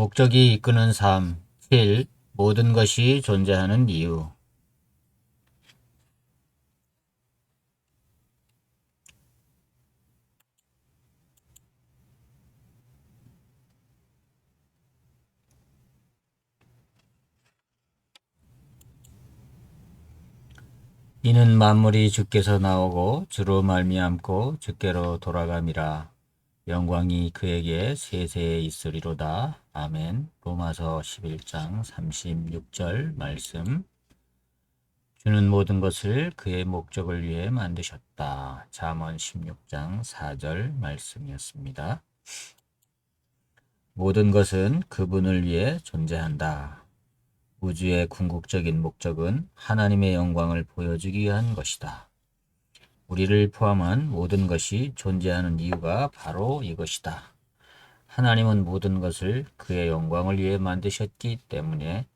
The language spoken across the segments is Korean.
목적이 이끄는 삶 7. 모든 것이 존재하는 이유 이는 만물이 주께서 나오고 주로 말미암고 주께로 돌아감이라 영광이 그에게 세세에 있으리로다. 아멘. 로마서 11장 36절 말씀. 주는 모든 것을 그의 목적을 위해 만드셨다. 잠언 16장 4절 말씀이었습니다. 모든 것은 그분을 위해 존재한다. 우주의 궁극적인 목적은 하나님의 영광을 보여주기 위한 것이다. 우리를 포함한 모든 것이 존재하는 이유가 바로 이것이다. 하나님은 모든 것을 그의 영광을 위해 만드셨기 때문에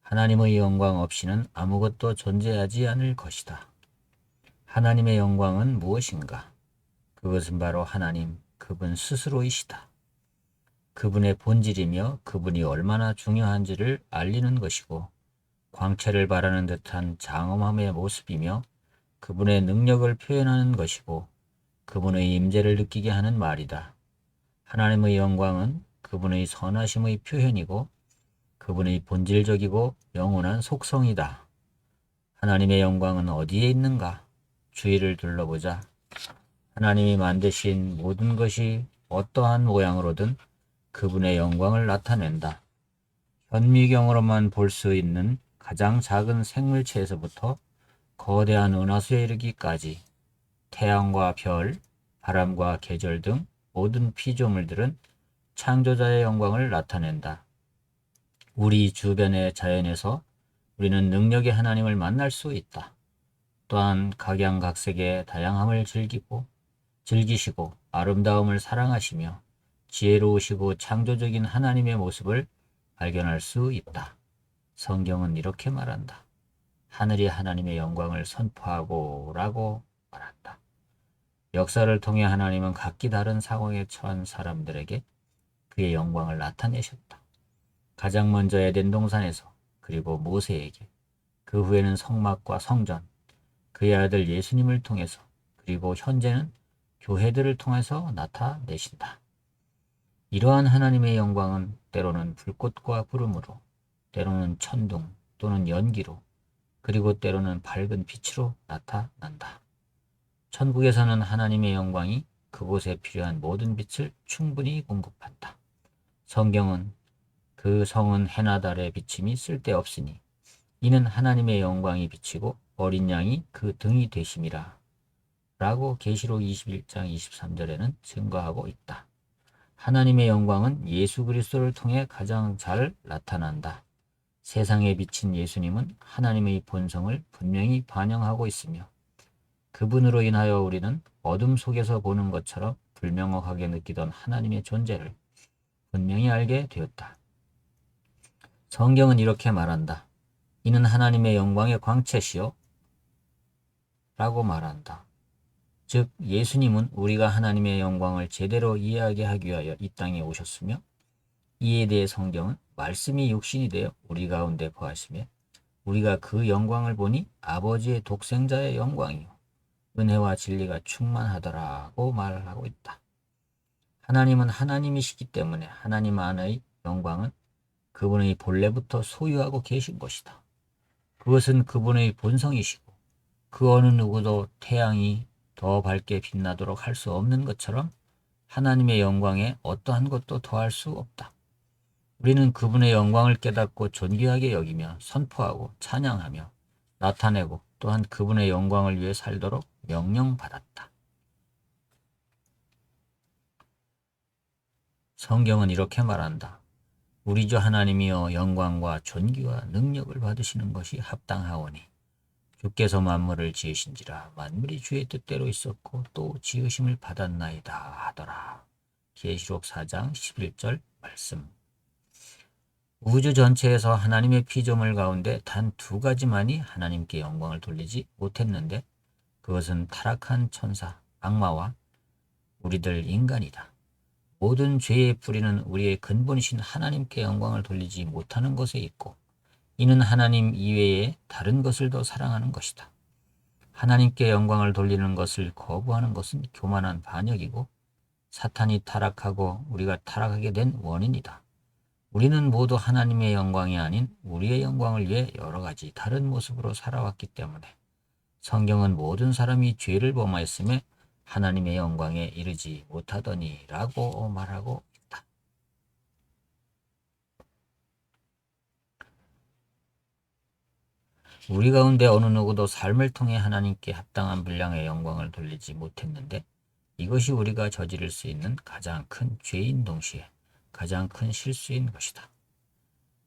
하나님의 영광 없이는 아무것도 존재하지 않을 것이다. 하나님의 영광은 무엇인가? 그것은 바로 하나님, 그분 스스로이시다. 그분의 본질이며 그분이 얼마나 중요한지를 알리는 것이고 광채를 바라는 듯한 장엄함의 모습이며 그분의 능력을 표현하는 것이고 그분의 임재를 느끼게 하는 말이다. 하나님의 영광은 그분의 선하심의 표현이고 그분의 본질적이고 영원한 속성이다. 하나님의 영광은 어디에 있는가? 주위를 둘러보자. 하나님이 만드신 모든 것이 어떠한 모양으로든 그분의 영광을 나타낸다. 현미경으로만 볼 수 있는 가장 작은 생물체에서부터 거대한 은하수에 이르기까지 태양과 별, 바람과 계절 등 모든 피조물들은 창조자의 영광을 나타낸다. 우리 주변의 자연에서 우리는 능력의 하나님을 만날 수 있다. 또한 각양각색의 다양함을 즐기고 즐기시고 아름다움을 사랑하시며 지혜로우시고 창조적인 하나님의 모습을 발견할 수 있다. 성경은 이렇게 말한다. 하늘이 하나님의 영광을 선포하고 라고 말한다. 역사를 통해 하나님은 각기 다른 상황에 처한 사람들에게 그의 영광을 나타내셨다. 가장 먼저 에덴 동산에서 그리고 모세에게 그 후에는 성막과 성전 그의 아들 예수님을 통해서 그리고 현재는 교회들을 통해서 나타내신다. 이러한 하나님의 영광은 때로는 불꽃과 구름으로, 때로는 천둥 또는 연기로, 그리고 때로는 밝은 빛으로 나타난다. 천국에서는 하나님의 영광이 그곳에 필요한 모든 빛을 충분히 공급한다. 성경은 그 성은 해나 달의 비침이 쓸데없으니 이는 하나님의 영광이 비치고 어린 양이 그 등이 되심이라 라고 계시록 21장 23절에는 증거하고 있다. 하나님의 영광은 예수 그리스도를 통해 가장 잘 나타난다. 세상에 비친 예수님은 하나님의 본성을 분명히 반영하고 있으며 그분으로 인하여 우리는 어둠 속에서 보는 것처럼 불명확하게 느끼던 하나님의 존재를 분명히 알게 되었다. 성경은 이렇게 말한다. 이는 하나님의 영광의 광채시요 라고 말한다. 즉 예수님은 우리가 하나님의 영광을 제대로 이해하게 하기 위하여 이 땅에 오셨으며 이에 대해 성경은 말씀이 육신이 되어 우리 가운데 거하시며 우리가 그 영광을 보니 아버지의 독생자의 영광이요 은혜와 진리가 충만하더라고 말을 하고 있다. 하나님은 하나님이시기 때문에 하나님 안의 영광은 그분의 본래부터 소유하고 계신 것이다. 그것은 그분의 본성이시고 그 어느 누구도 태양이 더 밝게 빛나도록 할 수 없는 것처럼 하나님의 영광에 어떠한 것도 더할 수 없다. 우리는 그분의 영광을 깨닫고 존귀하게 여기며 선포하고 찬양하며 나타내고 또한 그분의 영광을 위해 살도록 명령받았다. 성경은 이렇게 말한다. 우리 주 하나님이여 영광과 존귀와 능력을 받으시는 것이 합당하오니 주께서 만물을 지으신지라 만물이 주의 뜻대로 있었고 또 지으심을 받았나이다 하더라. 계시록 4장 11절 말씀. 우주 전체에서 하나님의 피조물 가운데 단 두 가지만이 하나님께 영광을 돌리지 못했는데 그것은 타락한 천사, 악마와 우리들 인간이다. 모든 죄의 뿌리는 우리의 근본이신 하나님께 영광을 돌리지 못하는 것에 있고 이는 하나님 이외에 다른 것을 더 사랑하는 것이다. 하나님께 영광을 돌리는 것을 거부하는 것은 교만한 반역이고 사탄이 타락하고 우리가 타락하게 된 원인이다. 우리는 모두 하나님의 영광이 아닌 우리의 영광을 위해 여러 가지 다른 모습으로 살아왔기 때문에 성경은 모든 사람이 죄를 범하였음에 하나님의 영광에 이르지 못하더니 라고 말하고 있다. 우리 가운데 어느 누구도 삶을 통해 하나님께 합당한 분량의 영광을 돌리지 못했는데 이것이 우리가 저지를 수 있는 가장 큰 죄인 동시에 가장 큰 실수인 것이다.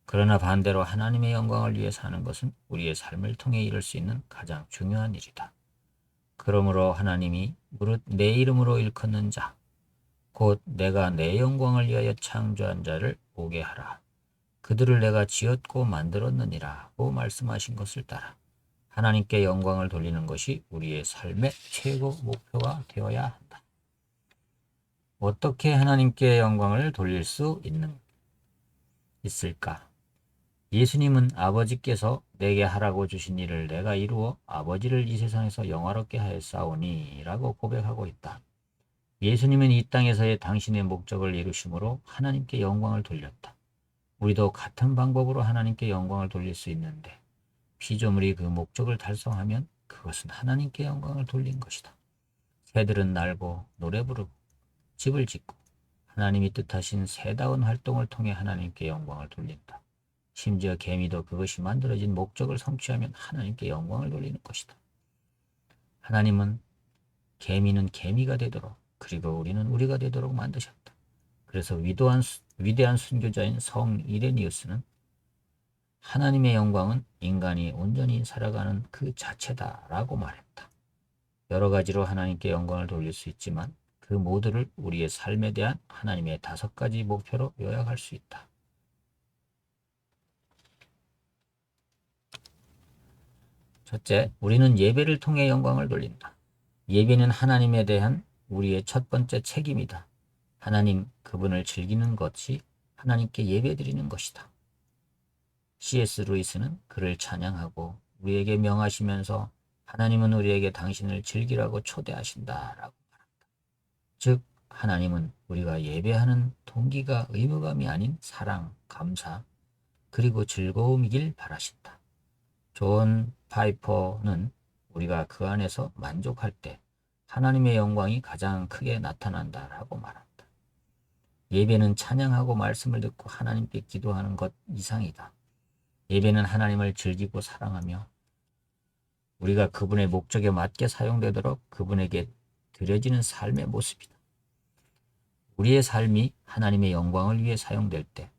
그러나 반대로 하나님의 영광을 위해 사는 것은 우리의 삶을 통해 이룰 수 있는 가장 중요한 일이다. 그러므로 하나님이 무릇 내 이름으로 일컫는 자, 곧 내가 내 영광을 위하여 창조한 자를 오게 하라. 그들을 내가 지었고 만들었느니라고 말씀하신 것을 따라 하나님께 영광을 돌리는 것이 우리의 삶의 최고 목표가 되어야 한다. 어떻게 하나님께 영광을 돌릴 수 있는 있을까? 예수님은 아버지께서 내게 하라고 주신 일을 내가 이루어 아버지를 이 세상에서 영화롭게 하였사오니 라고 고백하고 있다. 예수님은 이 땅에서의 당신의 목적을 이루심으로 하나님께 영광을 돌렸다. 우리도 같은 방법으로 하나님께 영광을 돌릴 수 있는데 피조물이 그 목적을 달성하면 그것은 하나님께 영광을 돌린 것이다. 새들은 날고 노래 부르고 집을 짓고 하나님이 뜻하신 새다운 활동을 통해 하나님께 영광을 돌린다. 심지어 개미도 그것이 만들어진 목적을 성취하면 하나님께 영광을 돌리는 것이다. 하나님은 개미는 개미가 되도록 그리고 우리는 우리가 되도록 만드셨다. 그래서 위도한, 위대한 순교자인 성 이레니우스는 하나님의 영광은 인간이 온전히 살아가는 그 자체다라고 말했다. 여러 가지로 하나님께 영광을 돌릴 수 있지만 그 모두를 우리의 삶에 대한 하나님의 다섯 가지 목표로 요약할 수 있다. 첫째, 우리는 예배를 통해 영광을 돌린다. 예배는 하나님에 대한 우리의 첫 번째 책임이다. 하나님 그분을 즐기는 것이 하나님께 예배드리는 것이다. C.S. 루이스는 그를 찬양하고 우리에게 명하시면서 하나님은 우리에게 당신을 즐기라고 초대하신다라고. 즉 하나님은 우리가 예배하는 동기가 의무감이 아닌 사랑, 감사, 그리고 즐거움이길 바라신다. 존 파이퍼는 우리가 그 안에서 만족할 때 하나님의 영광이 가장 크게 나타난다라고 말한다. 예배는 찬양하고 말씀을 듣고 하나님께 기도하는 것 이상이다. 예배는 하나님을 즐기고 사랑하며 우리가 그분의 목적에 맞게 사용되도록 그분에게 드려지는 삶의 모습이다. 우리의 삶이 하나님의 영광을 위해 사용될 때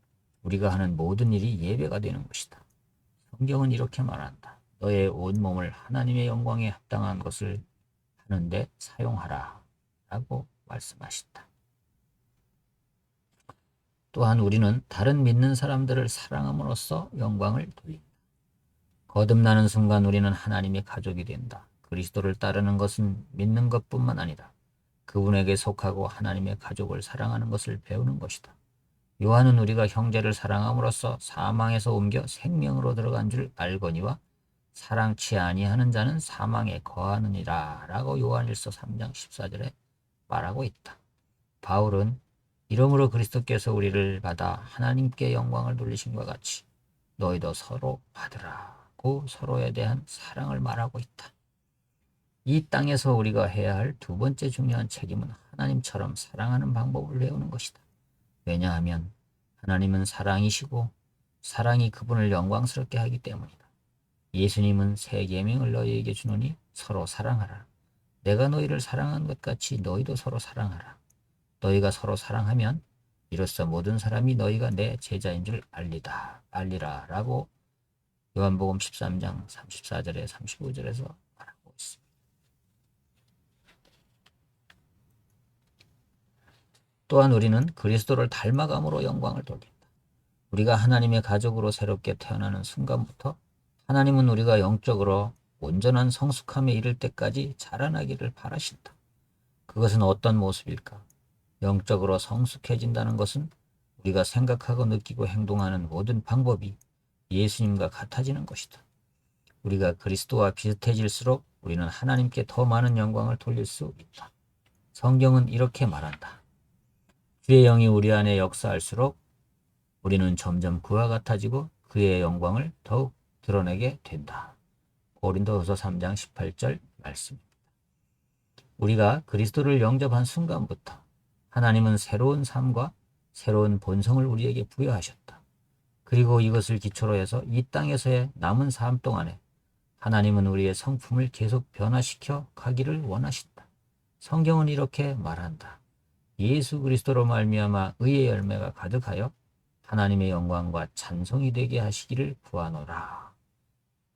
우리가 하는 모든 일이 예배가 되는 것이다. 성경은 이렇게 말한다. 너의 온 몸을 하나님의 영광에 합당한 것을 하는데 사용하라. 라고 말씀하신다. 또한 우리는 다른 믿는 사람들을 사랑함으로써 영광을 돌린다. 거듭나는 순간 우리는 하나님의 가족이 된다. 그리스도를 따르는 것은 믿는 것뿐만 아니라 그분에게 속하고 하나님의 가족을 사랑하는 것을 배우는 것이다. 요한은 우리가 형제를 사랑함으로써 사망에서 옮겨 생명으로 들어간 줄 알거니와 사랑치 아니하는 자는 사망에 거하느니라 라고 요한일서 3장 14절에 말하고 있다. 바울은 이러므로 그리스도께서 우리를 받아 하나님께 영광을 돌리신과 같이 너희도 서로 받으라고 서로에 대한 사랑을 말하고 있다. 이 땅에서 우리가 해야 할 두 번째 중요한 책임은 하나님처럼 사랑하는 방법을 배우는 것이다. 왜냐하면 하나님은 사랑이시고 사랑이 그분을 영광스럽게 하기 때문이다. 예수님은 새 계명을 너희에게 주노니 서로 사랑하라. 내가 너희를 사랑한 것 같이 너희도 서로 사랑하라. 너희가 서로 사랑하면 이로써 모든 사람이 너희가 내 제자인 줄 알리다. 알리라 라고 요한복음 13장 34절에 35절에서 말하고 있습니다. 또한 우리는 그리스도를 닮아감으로 영광을 돌린다. 우리가 하나님의 가족으로 새롭게 태어나는 순간부터 하나님은 우리가 영적으로 온전한 성숙함에 이를 때까지 자라나기를 바라신다. 그것은 어떤 모습일까? 영적으로 성숙해진다는 것은 우리가 생각하고 느끼고 행동하는 모든 방법이 예수님과 같아지는 것이다. 우리가 그리스도와 비슷해질수록 우리는 하나님께 더 많은 영광을 돌릴 수 있다. 성경은 이렇게 말한다. 주의 영이 우리 안에 역사할수록 우리는 점점 그와 같아지고 그의 영광을 더욱 드러내게 된다. 고린도후서 3장 18절 말씀입니다. 우리가 그리스도를 영접한 순간부터 하나님은 새로운 삶과 새로운 본성을 우리에게 부여하셨다. 그리고 이것을 기초로 해서 이 땅에서의 남은 삶 동안에 하나님은 우리의 성품을 계속 변화시켜 가기를 원하신다. 성경은 이렇게 말한다. 예수 그리스도로 말미암아 의의 열매가 가득하여 하나님의 영광과 찬송이 되게 하시기를 구하노라.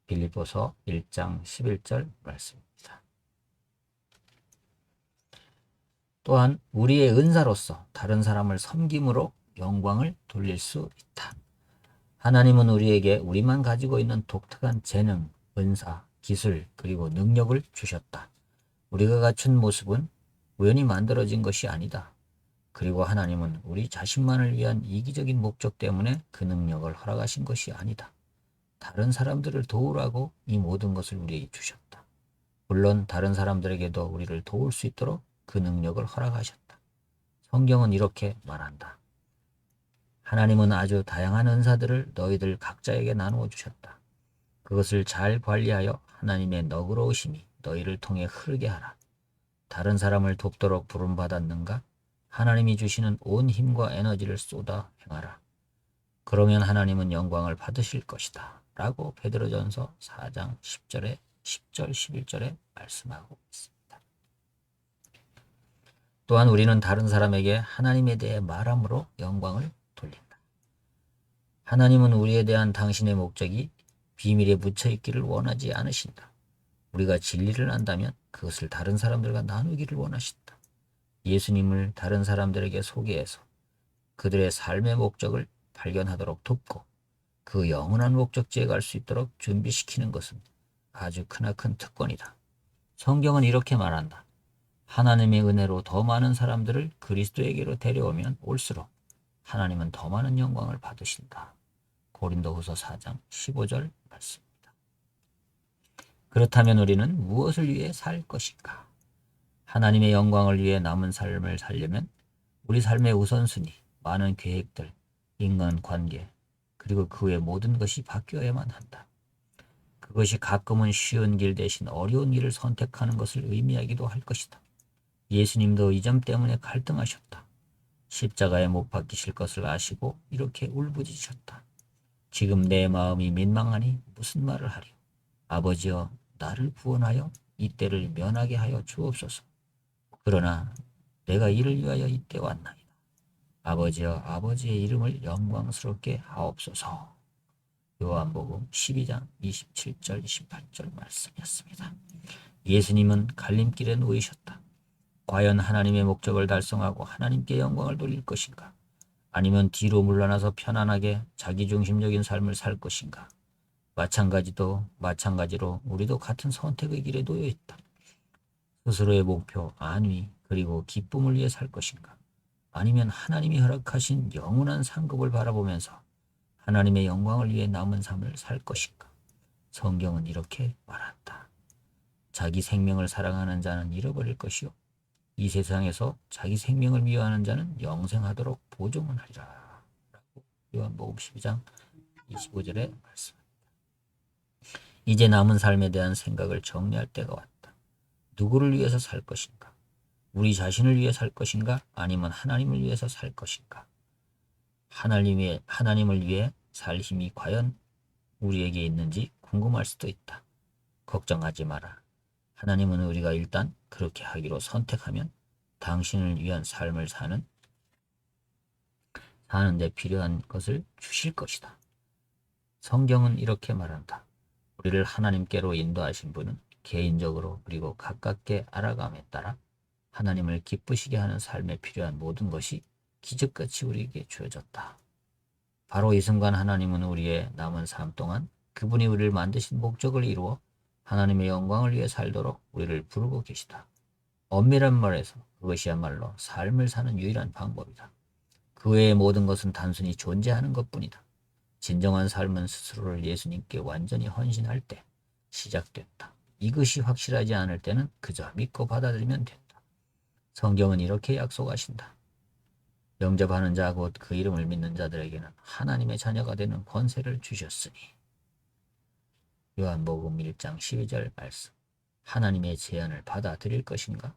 빌립보서 1장 11절 말씀입니다. 또한 우리의 은사로서 다른 사람을 섬김으로 영광을 돌릴 수 있다. 하나님은 우리에게 우리만 가지고 있는 독특한 재능, 은사, 기술, 그리고 능력을 주셨다. 우리가 갖춘 모습은 우연히 만들어진 것이 아니다. 그리고 하나님은 우리 자신만을 위한 이기적인 목적 때문에 그 능력을 허락하신 것이 아니다. 다른 사람들을 도우라고 이 모든 것을 우리에게 주셨다. 물론 다른 사람들에게도 우리를 도울 수 있도록 그 능력을 허락하셨다. 성경은 이렇게 말한다. 하나님은 아주 다양한 은사들을 너희들 각자에게 나누어 주셨다. 그것을 잘 관리하여 하나님의 너그러우심이 너희를 통해 흐르게 하라. 다른 사람을 돕도록 부름받았는가? 하나님이 주시는 온 힘과 에너지를 쏟아 행하라. 그러면 하나님은 영광을 받으실 것이다. 라고 베드로전서 4장 10절에 10절 11절에 말씀하고 있습니다. 또한 우리는 다른 사람에게 하나님에 대해 말함으로 영광을 돌린다. 하나님은 우리에 대한 당신의 목적이 비밀에 묻혀 있기를 원하지 않으신다. 우리가 진리를 안다면 그것을 다른 사람들과 나누기를 원하신다. 예수님을 다른 사람들에게 소개해서 그들의 삶의 목적을 발견하도록 돕고 그 영원한 목적지에 갈 수 있도록 준비시키는 것은 아주 크나큰 특권이다. 성경은 이렇게 말한다. 하나님의 은혜로 더 많은 사람들을 그리스도에게로 데려오면 올수록 하나님은 더 많은 영광을 받으신다. 고린도후서 4장 15절 말씀입니다. 그렇다면 우리는 무엇을 위해 살 것인가? 하나님의 영광을 위해 남은 삶을 살려면 우리 삶의 우선순위, 많은 계획들, 인간관계, 그리고 그 외 모든 것이 바뀌어야만 한다. 그것이 가끔은 쉬운 길 대신 어려운 길을 선택하는 것을 의미하기도 할 것이다. 예수님도 이 점 때문에 갈등하셨다. 십자가에 못 박히실 것을 아시고 이렇게 울부짖으셨다. 지금 내 마음이 민망하니 무슨 말을 하리요. 아버지여 나를 구원하여 이때를 면하게 하여 주옵소서. 그러나 내가 이를 위하여 이때 왔나이다. 아버지여 아버지의 이름을 영광스럽게 하옵소서. 요한복음 12장 27절 28절 말씀이었습니다. 예수님은 갈림길에 놓이셨다. 과연 하나님의 목적을 달성하고 하나님께 영광을 돌릴 것인가? 아니면 뒤로 물러나서 편안하게 자기중심적인 삶을 살 것인가? 마찬가지도 마찬가지로 우리도 같은 선택의 길에 놓여 있다. 스스로의 목표, 안위, 그리고 기쁨을 위해 살 것인가? 아니면 하나님이 허락하신 영원한 상급을 바라보면서 하나님의 영광을 위해 남은 삶을 살 것인가? 성경은 이렇게 말한다. 자기 생명을 사랑하는 자는 잃어버릴 것이요. 이 세상에서 자기 생명을 미워하는 자는 영생하도록 보존을 하리라. 라고 요한복음 12장 25절에 말씀합니다. 이제 남은 삶에 대한 생각을 정리할 때가 왔다. 누구를 위해서 살 것인가? 우리 자신을 위해 살 것인가? 아니면 하나님을 위해서 살 것인가? 하나님의, 하나님을 위해 살 힘이 과연 우리에게 있는지 궁금할 수도 있다. 걱정하지 마라. 하나님은 우리가 일단 그렇게 하기로 선택하면 당신을 위한 삶을 사는 사는데 필요한 것을 주실 것이다. 성경은 이렇게 말한다. 우리를 하나님께로 인도하신 분은 개인적으로 그리고 가깝게 알아감에 따라 하나님을 기쁘시게 하는 삶에 필요한 모든 것이 기적같이 우리에게 주어졌다. 바로 이 순간 하나님은 우리의 남은 삶 동안 그분이 우리를 만드신 목적을 이루어 하나님의 영광을 위해 살도록 우리를 부르고 계시다. 엄밀한 말에서 그것이야말로 삶을 사는 유일한 방법이다. 그 외의 모든 것은 단순히 존재하는 것뿐이다. 진정한 삶은 스스로를 예수님께 완전히 헌신할 때 시작됐다. 이것이 확실하지 않을 때는 그저 믿고 받아들이면 된다. 성경은 이렇게 약속하신다. 영접하는 자 곧 그 이름을 믿는 자들에게는 하나님의 자녀가 되는 권세를 주셨으니 요한복음 1장 12절 말씀 하나님의 제안을 받아들일 것인가?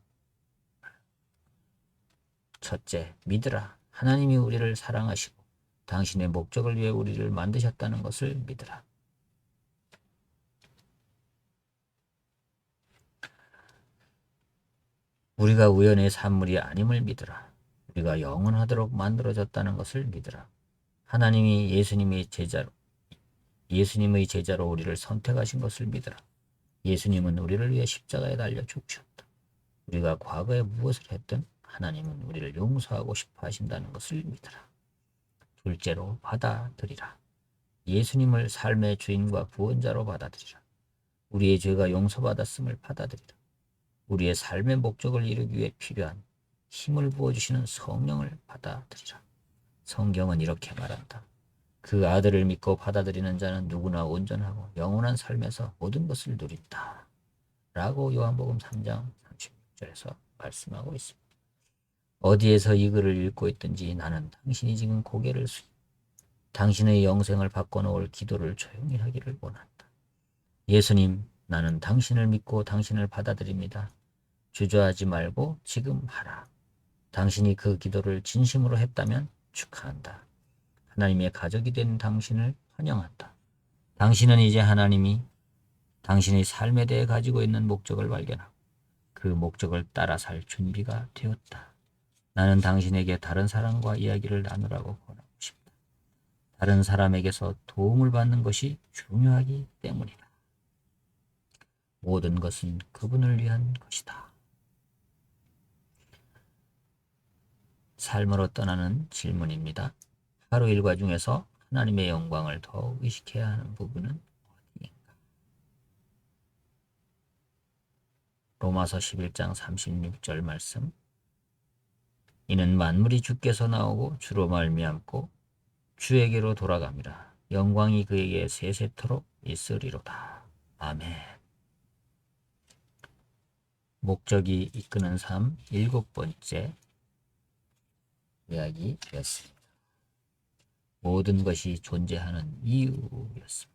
첫째, 믿으라. 하나님이 우리를 사랑하시고 당신의 목적을 위해 우리를 만드셨다는 것을 믿으라. 우리가 우연의 산물이 아님을 믿으라. 우리가 영원하도록 만들어졌다는 것을 믿으라. 하나님이 예수님의 제자로 예수님의 제자로 우리를 선택하신 것을 믿으라. 예수님은 우리를 위해 십자가에 달려 죽으셨다. 우리가 과거에 무엇을 했든 하나님은 우리를 용서하고 싶어 하신다는 것을 믿으라. 둘째로 받아들이라. 예수님을 삶의 주인과 구원자로 받아들이라. 우리의 죄가 용서받았음을 받아들이라. 우리의 삶의 목적을 이루기 위해 필요한 힘을 부어주시는 성령을 받아들이라. 성경은 이렇게 말한다. 그 아들을 믿고 받아들이는 자는 누구나 온전하고 영원한 삶에서 모든 것을 누린다. 라고 요한복음 3장 36절에서 말씀하고 있습니다. 어디에서 이 글을 읽고 있든지 나는 당신이 지금 고개를 숙이 당신의 영생을 바꿔놓을 기도를 조용히 하기를 원한다. 예수님, 나는 당신을 믿고 당신을 받아들입니다. 주저하지 말고 지금 하라. 당신이 그 기도를 진심으로 했다면 축하한다. 하나님의 가족이 된 당신을 환영한다. 당신은 이제 하나님이 당신의 삶에 대해 가지고 있는 목적을 발견하고 그 목적을 따라 살 준비가 되었다. 나는 당신에게 다른 사람과 이야기를 나누라고 권하고 싶다. 다른 사람에게서 도움을 받는 것이 중요하기 때문이다. 모든 것은 그분을 위한 것이다. 삶으로 떠나는 질문입니다. 하루 일과 중에서 하나님의 영광을 더욱 의식해야 하는 부분은 어디인가? 로마서 11장 36절 말씀 이는 만물이 주께서 나오고 주로 말미암고 주에게로 돌아갑니다. 영광이 그에게 세세토록 있으리로다. 아멘. 목적이 이끄는 삶 일곱 번째 이야기였습니다. 모든 것이 존재하는 이유였습니다.